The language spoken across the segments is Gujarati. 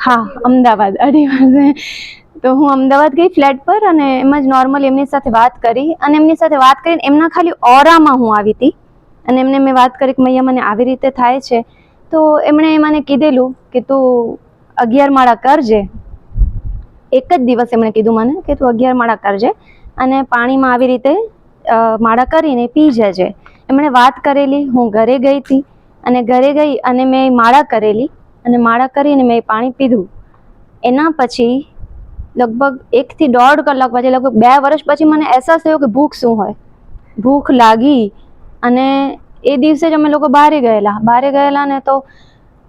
હા, અમદાવાદ. અઢી વાગે તો હું અમદાવાદ ગઈ ફ્લેટ પર અને એમ જ નોર્મલ એમની સાથે વાત કરી. અને એમની સાથે વાત કરીને એમના ખાલી ઓરામાં હું આવી હતી. અને એમને મેં વાત કરી કે મૈયા, મને આવી રીતે થાય છે. તો એમણે મને કીધેલું કે, તું અગિયાર માળા કરજે. એક જ દિવસ એમણે કીધું મને કે, તું અગિયાર માળા કરજે અને પાણીમાં આવી રીતે માળા કરીને પી જજે. એમણે વાત કરેલી. હું ઘરે ગઈ હતી અને ઘરે ગઈ અને મેં માળા કરેલી. અને માળા કરીને મેં પાણી પીધું. એના પછી લગભગ એકથી દોઢ કલાક પછી, લગભગ બે વર્ષ પછી મને અહેસાસ થયો કે ભૂખ શું હોય. ભૂખ લાગી અને એ દિવસે જ અમે લોકો બહારે ગયેલા. બહારે ગયેલા ને તો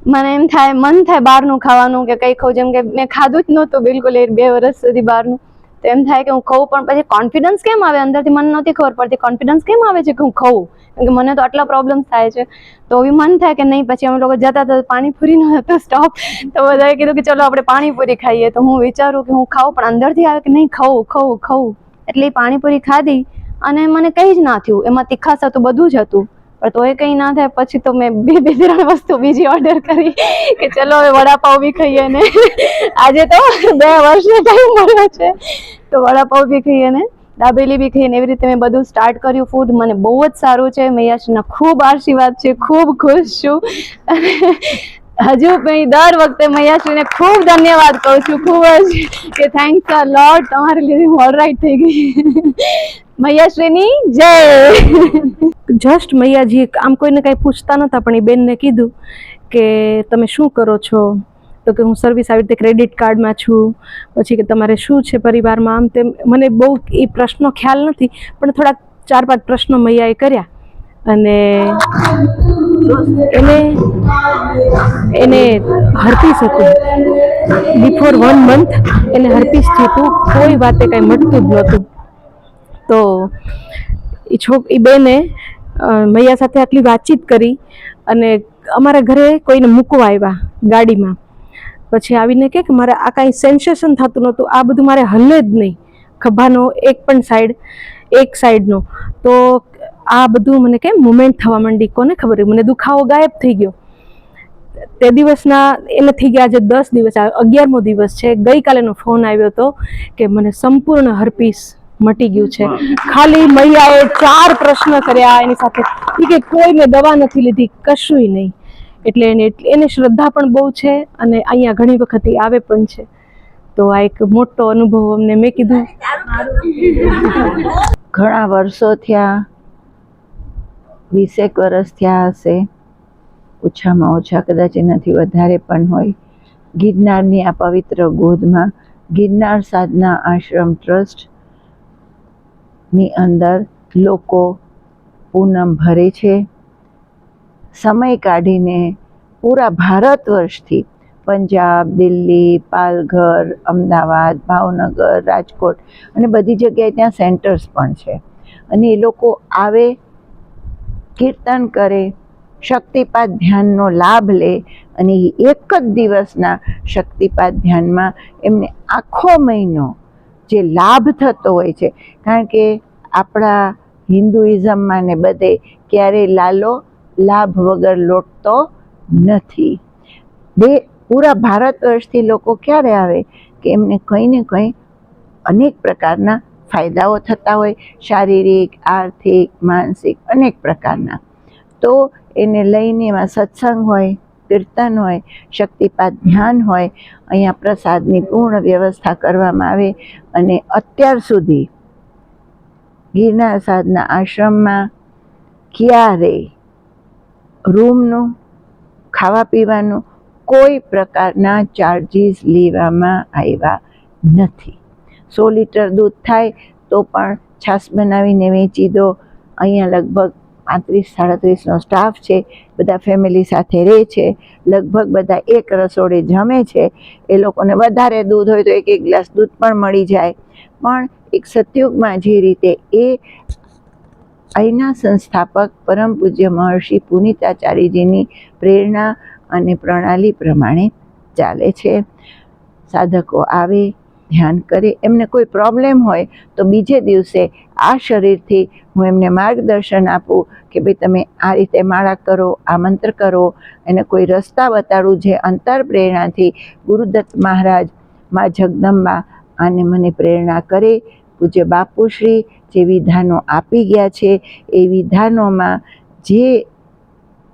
મને એમ થાય, મન થાય બહારનું ખાવાનું કે કંઈ ખાઉં જેમ કે મેં ખાધું જ નહોતું બિલકુલ એ બે વર્ષ સુધી બહારનું. તો એમ થાય કે હું ખાઉં, પણ પછી કોન્ફિડન્સ કેમ આવે? અંદરથી મને નહોતી ખબર પડતી. કોન્ફિડન્સ કેમ આવે છે કે હું ખઉં? કેમ કે મને તો આટલા પ્રોબ્લેમ્સ થાય છે. તો બી મન થાય કે નહીં, પછી અમે લોકો જતા હતા પાણીપુરીનો હતો સ્ટોપ તો બધાએ કીધું કે ચલો આપણે પાણીપુરી ખાઈએ. તો હું વિચારું કે હું ખાઉં, પણ અંદરથી આવે કે નહીં, ખઉં, ખાઉં ખાઉં. એટલે પાણીપુરી ખાધી અને મને કંઈ જ ના થયું. એમાં તીખાસ હતું, બધું જ હતું. પણ તોય કંઈ ના થાય, પછી તો મેં બે બે ત્રણ વસ્તુ બીજી ઓર્ડર કરી કે ચલો હવે વડાપાઉં બી ખાઈએ ને. આજે તો બે વર્ષનો ટાઈમ મળ્યો છે. તો વડાપાઉં બી ખાઈએ ને દાબેલી બી ખાઈને એવી રીતે મેં બધું સ્ટાર્ટ કર્યું ફૂડ મને બહુ જ સારું છે. મૈયાશ્રીના ખૂબ આશીર્વાદ છે. ખૂબ ખુશ છું. હજુ મેં દર વખતે મૈયાશ્રીને ખૂબ ધન્યવાદ કહું છું. ખૂબ જ કે થેન્ક્સ અ લોટ તમારી લીધે હું ઓલરાઈટ થઈ ગઈ. મૈયાશ્રીની જય. જસ્ટ મૈયાજી, આમ કોઈને કાંઈ પૂછતા નહોતા, પણ એ બેનને કીધું કે તમે શું કરો છો? તો કે હું સર્વિસ આવી રીતે ક્રેડિટ કાર્ડમાં છું, પછી કે તમારે શું છે પરિવારમાં, આમ તેમ, મને બહુ એ પ્રશ્નો ખ્યાલ નથી, પણ થોડાક ચાર પાંચ પ્રશ્નો મૈયાએ કર્યા. અને એને એને હરપીસ હતું બિફોર વન મંથ એને હરપીસ થયું કોઈ વાતે કાંઈ મટતું જ નહોતું. તો એ છોક એ બેને મૈયા સાથે આટલી વાતચીત કરી અને અમારા ઘરે કોઈને મૂકવા આવ્યા ગાડીમાં. પછી આવીને કે મારે આ કાંઈ સેન્સેશન થતું નહોતું આ બધું મારે હલે જ નહીં. ખભાનો એક પણ સાઈડ એક સાઈડનો તો આ બધું મને કે મુમેન્ટ થવા માંડી કોને ખબર મને દુખાવો ગાયબ થઈ ગયો. તે દિવસના એ નથી ગયા આજે દસ દિવસ અગિયારમો દિવસ છે. ગઈકાલેનો ફોન આવ્યો હતો કે મને સંપૂર્ણ હર્પીસ મટી ગયું છે. ખાલી મૈયાએ ચાર પ્રશ્ન કર્યા એની સાથે. કે કોઈ મેં દવા નથી લીધી કશુંય નહીં. એટલે એને એને શ્રદ્ધા પણ બહુ છે અને અહીંયા ઘણી વખત આવે પણ છે. તો આ એક મોટો અનુભવ અમને મેં કીધું. ઘણા વર્ષો થયા, વીસેક વર્ષ થયા હશે. ઓછામાં ઓછા કદાચ એનાથી વધારે પણ હોય. ગિરનારની આ પવિત્ર ગોદમાં, ગિરનાર સાધના આશ્રમ ટ્રસ્ટની અંદર લોકો પૂનમ ભરે છે. સમય કાઢીને પૂરા ભારત વર્ષથી પંજાબ, દિલ્હી, પાલઘર, અમદાવાદ, ભાવનગર, રાજકોટ અને બધી જગ્યાએ ત્યાં સેન્ટર્સ પણ છે. અને એ લોકો આવે, કીર્તન કરે શક્તિપાત ધ્યાનનો લાભ લે અને એક જ દિવસના શક્તિપાત ધ્યાનમાં એમને આખો મહિનો જે લાભ થતો હોય છે. કારણ કે આપણા હિન્દુઇઝમમાં ને બધે ક્યારેય લાલો લાભ વગર લોટતો નથી. બે, પૂરા ભારત વર્ષથી લોકો ક્યારે આવે કે એમને કંઈ ને કંઈ અનેક પ્રકારના ફાયદાઓ થતા હોય, શારીરિક, આર્થિક, માનસિક અનેક પ્રકારના. તો એને લઈને એમાં સત્સંગ હોય, કીર્તન હોય શક્તિપાત ધ્યાન હોય, અહીંયા પ્રસાદની પૂર્ણ વ્યવસ્થા કરવામાં આવે અને અત્યાર સુધી ગિરનાર સાધના આશ્રમમાં ક્યારેય રૂમનું ખાવા પીવાનું કોઈ પ્રકારના ચાર્જીસ લેવામાં આવ્યા નથી. સો લીટર દૂધ થાય તો પણ છાશ બનાવીને વેચી દો. અહીંયા લગભગ પાંત્રીસ સાડત્રીસનો સ્ટાફ છે, બધા ફેમિલી સાથે રહે છે. લગભગ બધા એક રસોડે જમે છે. એ લોકોને વધારે દૂધ હોય તો એક એક ગ્લાસ દૂધ પણ મળી જાય. પણ એક સતયુગમાં જે રીતે એ અહીંના સંસ્થાપક પરમ પૂજ્ય મહર્ષિ પુનિતાચાર્યજીની પ્રેરણા અને પ્રણાલી પ્રમાણે ચાલે છે. સાધકો આવે, ધ્યાન કરે, એમને કોઈ પ્રોબ્લેમ હોય તો બીજે દિવસે આ શરીરથી હું એમને માર્ગદર્શન આપું કે ભાઈ તમે આ રીતે માળા કરો, આ મંત્ર કરો. એને કોઈ રસ્તા બતાડું જે અંતર પ્રેરણાથી ગુરુદત્ત મહારાજ મા જગદંબા આને મને પ્રેરણા કરે. પૂજ્ય બાપુશ્રી જે વિધાનો આપી ગયા છે, એ વિધાનોમાં જે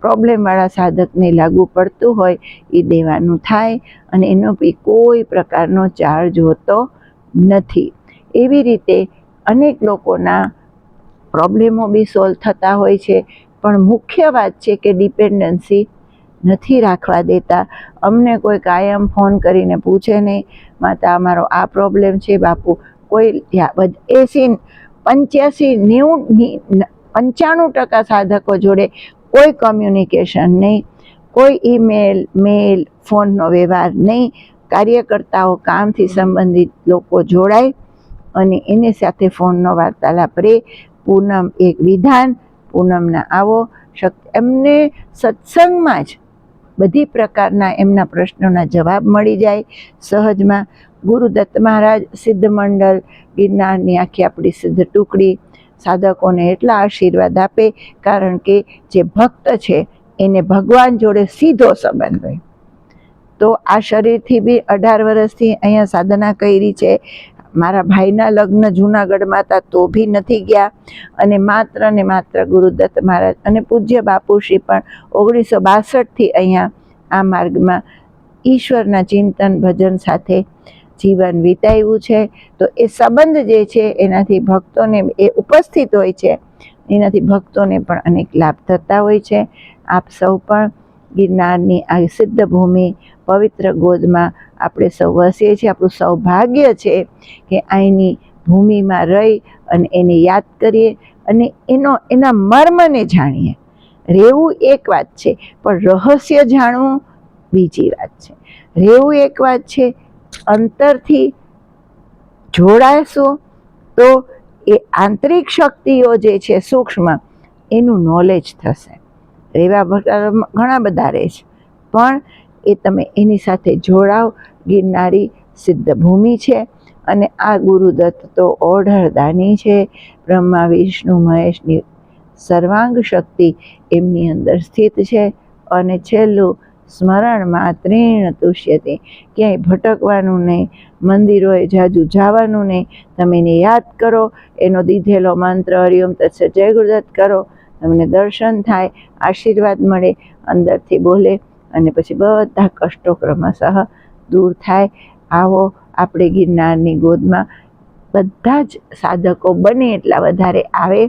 પ્રોબ્લેમવાળા સાધકને લાગુ પડતું હોય, એ દેવાનું થાય અને એનો બી કોઈ પ્રકારનો ચાર્જ હોતો નથી. એવી રીતે અનેક લોકોના પ્રોબ્લેમો બી સોલ્વ થતા હોય છે, પણ મુખ્ય વાત છે કે ડિપેન્ડન્સી નથી રાખવા દેતા. અમને કોઈ કાયમ ફોન કરીને પૂછે નહીં, માતા, અમારો આ પ્રોબ્લેમ છે, બાપુ, કોઈ એસી પંચ્યાસી, નેવું પંચાણું ટકા સાધકો જોડે કોઈ કમ્યુનિકેશન નહીં, કોઈ ઈમેલ મેલ ફોનનો વ્યવહાર નહીં. કાર્યકર્તાઓ કામથી સંબંધિત લોકો જોડાય અને એની સાથે ફોનનો વાર્તાલાપ રે. પૂનમ એક વિધાન, પૂનમના આવો એમને સત્સંગમાં જ બધી પ્રકારના એમના પ્રશ્નોના જવાબ મળી જાય. સહજમાં ગુરુદત્ત મહારાજ, સિદ્ધ મંડળ, ગિરનારની આખી આપણી સિદ્ધ ટુકડી સાધકોને એટલા આશીર્વાદ આપે, કારણ કે જે ભક્ત છે, એને ભગવાન જોડે સીધો સંબંધ હોય. તો આ શરીરથી બી અઢાર વર્ષથી અહીંયા સાધના કરી છે. મારા ભાઈના લગ્ન જૂનાગઢમાં હતા, તો બી નથી ગયા. અને માત્ર ને માત્ર ગુરુદત્ત મહારાજ અને પૂજ્ય બાપુશ્રી પણ ઓગણીસો બાસઠથી અહીંયા આ માર્ગમાં ઈશ્વરના ચિંતન ભજન સાથે જીવન વિતાવ્યું છે. તો એ સંબંધ જે છે, એનાથી ભક્તોને એ ઉપસ્થિત હોય છે. એનાથી ભક્તોને પણ અનેક લાભ થતા હોય છે. આપ સૌ પણ ગિરનારની આ સિદ્ધ ભૂમિ પવિત્ર ગોદમાં આપણે સૌ વસીએ છીએ, આપણું સૌભાગ્ય છે કે અહીંની ભૂમિમાં રહી અને એને યાદ કરીએ અને એનો, એના મર્મને જાણીએ. રહેવું એક વાત છે, પણ રહસ્ય જાણવું બીજી વાત છે. રહેવું એક વાત છે, અંતરથી જોડાશો તો એ આંતરિક શક્તિઓ જે છે સૂક્ષ્મ, એનું નોલેજ થશે. રહેવા ઘણા બધા રહે છે. પણ એ તમે એની સાથે જોડાવ. ગિરનારી સિદ્ધ ભૂમિ છે અને આ ગુરુદત્ત તો ઓઢળદાની છે. બ્રહ્મા, વિષ્ણુ મહેશની સર્વાંગ શક્તિ એમની અંદર સ્થિત છે અને છેલ્લું સ્મરણમાં ત્રીણ તુષ્યતે. ક્યાંય ભટકવાનું નહીં, મંદિરોએ જાજુ જવાનું નહીં. તમે એને યાદ કરો, એનો દીધેલો મંત્ર હરિઓમ તત્સ જય ગુરુદત્ત કરો. તમને દર્શન થાય, આશીર્વાદ મળે, અંદરથી બોલે અને પછી બધા કષ્ટો ક્રમશઃ દૂર થાય. આવો આપણે ગિરનારની ગોદમાં બધા જ સાધકો બને એટલા વધારે આવે.